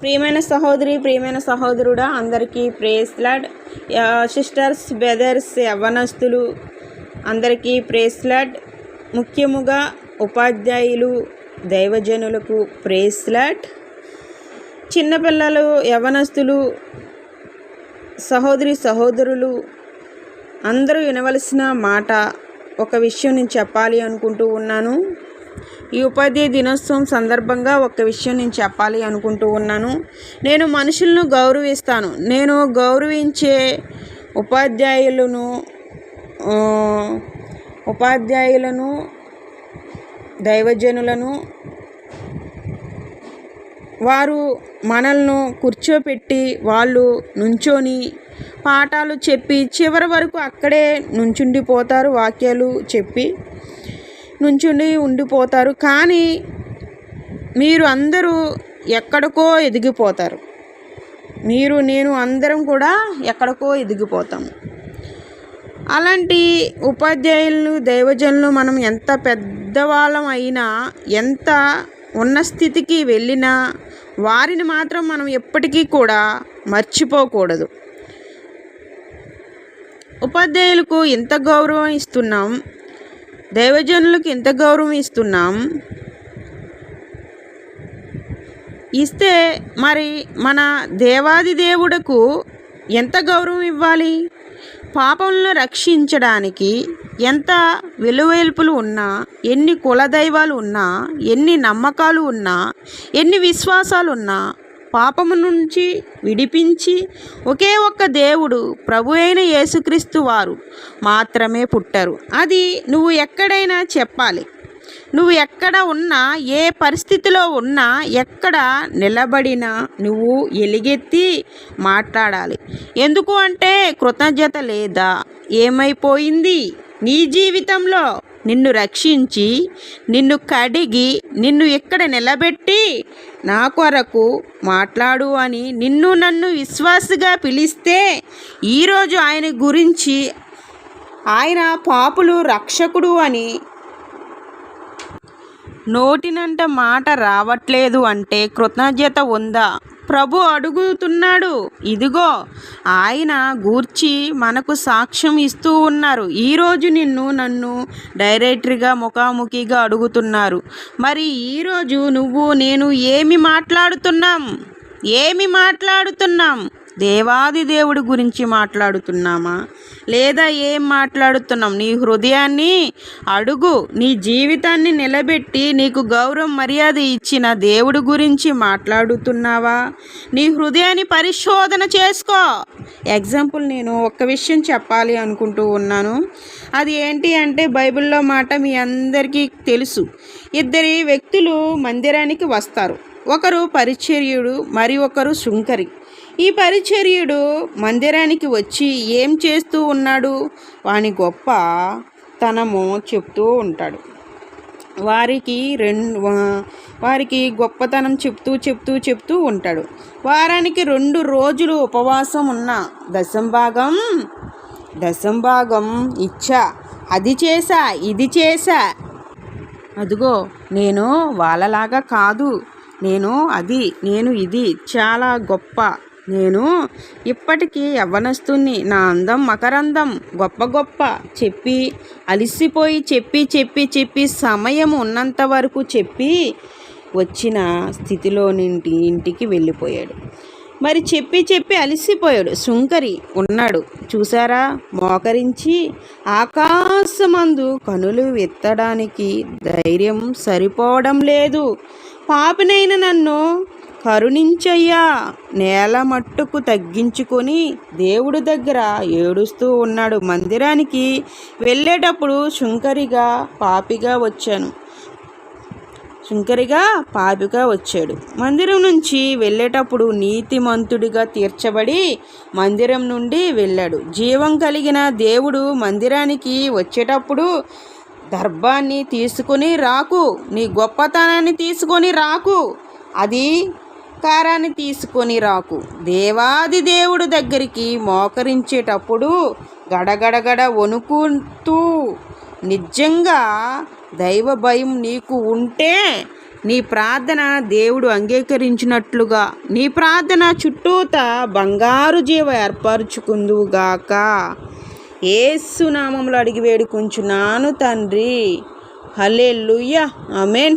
ప్రియమైన సహోదరి ప్రియమైన సహోదరుడా అందరికీ ప్రేస్లాడ్ సిస్టర్స్ బ్రదర్స్ యవ్వనస్తులు అందరికీ ప్రేస్లాడ్ ముఖ్యముగా ఉపాధ్యాయులు దైవజనులకు ప్రేస్లాడ్ చిన్నపిల్లలు యవ్వనస్తులు సహోదరి సహోదరులు అందరూ వినవలసిన మాట ఒక విషయం నేను చెప్పాలి అనుకుంటూ ఉన్నాను. ఈ ఉపాధ్యాయ దినోత్సవం సందర్భంగా ఒక విషయం నేను చెప్పాలి అనుకుంటూ ఉన్నాను. నేను మనుషులను గౌరవిస్తాను. నేను గౌరవించే ఉపాధ్యాయులను ఉపాధ్యాయులను దైవజనులను వారు మనల్ని కూర్చోపెట్టి వాళ్ళు నుంచొని పాఠాలు చెప్పి చివరి వరకు అక్కడే నుంచుండిపోతారు వాక్యాలు చెప్పి. నుంచుండి ఉండిపోతారు. కానీ మీరు అందరూ ఎక్కడికో ఎదిగిపోతారు. మీరు నేను అందరం కూడా ఎక్కడికో ఎదిగిపోతాము అలాంటి ఉపాధ్యాయులను దైవజనులు మనం ఎంత పెద్దవాళ్ళం అయినా ఎంత ఉన్న స్థితికి వెళ్ళినా వారిని మాత్రం మనం ఎప్పటికీ కూడా మర్చిపోకూడదు. ఉపాధ్యాయులకు ఎంత గౌరవం ఇస్తున్నాం? దైవజనులకు ఎంత గౌరవం ఇస్తున్నాం. ఇస్తే మరి మన దేవాది దేవుడకు ఎంత గౌరవం ఇవ్వాలి? పాపంలో రక్షించడానికి ఎంత విలువెల్పులు ఉన్నా ఎన్ని కులదైవాలు ఉన్నా ఎన్ని నమ్మకాలు ఉన్నా ఎన్ని విశ్వాసాలు ఉన్నా పాపము నుంచి విడిపించి ఒకే ఒక్క దేవుడు ప్రభు అయిన యేసుక్రీస్తు వారు మాత్రమే పుట్టరు. అది నువ్వు ఎక్కడైనా చెప్పాలి. నువ్వు ఎక్కడ ఉన్నా ఏ పరిస్థితిలో ఉన్నా ఎక్కడ నిలబడినా నువ్వు ఎలుగెత్తి మాట్లాడాలి. ఎందుకు అంటే కృతజ్ఞత లేదా? ఏమైపోయింది? నీ జీవితంలో నిన్ను రక్షించి నిన్ను కడిగి నిన్ను ఇక్కడ నిలబెట్టి నా కొరకు మాట్లాడు అని నిన్ను నన్ను విశ్వాసగా పిలిస్తే ఈరోజు ఆయన గురించి ఆయన పాపులు రక్షకుడు అని నోటినంట మాట రావట్లేదు అంటే కృతజ్ఞత ఉందా? ప్రభు అడుగుతున్నాడు ఇదిగో ఆయన గూర్చి మనకు సాక్ష్యం ఇస్తూ ఉన్నారు. ఈరోజు నిన్ను నన్ను డైరెక్టర్గా ముఖాముఖిగా అడుగుతున్నారు. మరి ఈరోజు నువ్వు నేను ఏమి మాట్లాడుతున్నాం? ఏమి మాట్లాడుతున్నాం? దేవాది దేవుడి గురించి మాట్లాడుతున్నామా? లేదా ఏం మాట్లాడుతున్నాం? నీ హృదయాన్ని అడుగు. నీ జీవితాన్ని నిలబెట్టి నీకు గౌరవం మర్యాద ఇచ్చిన దేవుడి గురించి మాట్లాడుతున్నావా? నీ హృదయాన్ని పరిశోధన చేసుకో. ఎగ్జాంపుల్ నేను ఒక విషయం చెప్పాలి అనుకుంటూ ఉన్నాను. అది ఏంటి అంటే బైబిల్లో మాట మీ అందరికీ తెలుసు. ఇద్దరి వ్యక్తులు మందిరానికి వస్తారు. ఒకరు పరిచర్యుడు మరి ఒకరు శుంకరి ఈ పరిచర్యుడు మందిరానికి వచ్చి ఏం చేస్తూ ఉన్నాడు? వాని గొప్ప తనము చెప్తూ ఉంటాడు. వారికి రెండు వారికి గొప్పతనం చెప్తూ చెప్తూ చెప్తూ ఉంటాడు. వారానికి రెండు రోజులు ఉపవాసం ఉన్న దశంభాగం దశంభాగం ఇచ్చా అది చేసా ఇది చేసా అదిగో నేను వాళ్ళలాగా కాదు. నేను అది నేను ఇది చాలా గొప్ప నేను ఇప్పటికీ యవ్వనస్తుని నా అందం మకరందం. గొప్ప గొప్ప. చెప్పి అలిసిపోయి చెప్పి చెప్పి చెప్పి సమయం ఉన్నంత వరకు చెప్పి వచ్చిన స్థితిలో నుండి ఇంటికి వెళ్ళిపోయాడు. మరి చెప్పి చెప్పి అలసిపోయాడు. శుంకరి ఉన్నాడు. చూసారా మోకరించి ఆకాశమందు కనులు ఎత్తడానికి ధైర్యం సరిపోవడం లేదు. పాపినైన నన్ను కరుణించయ్యా. నేల మట్టుకు తగ్గించుకొని దేవుడి దగ్గర ఏడుస్తూ ఉన్నాడు. మందిరానికి వెళ్ళేటప్పుడు శుంకరిగా పాపిగా వచ్చాను. శుంకరిగా పాపిగా వచ్చాడు. మందిరం నుంచి వెళ్ళేటప్పుడు నీతిమంతుడిగా తీర్చబడి మందిరం నుండి వెళ్ళాడు. జీవం కలిగిన దేవుడు మందిరానికి వచ్చేటప్పుడు దర్భాన్ని తీసుకొని రాకు. నీ గొప్పతనాన్ని తీసుకొని రాకు. అది కారాన్ని తీసుకొని రాకు. దేవాది దేవుడు దగ్గరికి మోకరించేటప్పుడు గడగడగడ వణుకుతూ నిజంగా దైవ భయం నీకు ఉంటే నీ ప్రార్థన దేవుడు అంగీకరించినట్లుగా. నీ ప్రార్థన చుట్టూత బంగారు జీవ ఏర్పరచుకుందువుగాక ఏసు నామంలో అడిగి వేడుకుంచున్నాను తండ్రి. లూయ అమెన్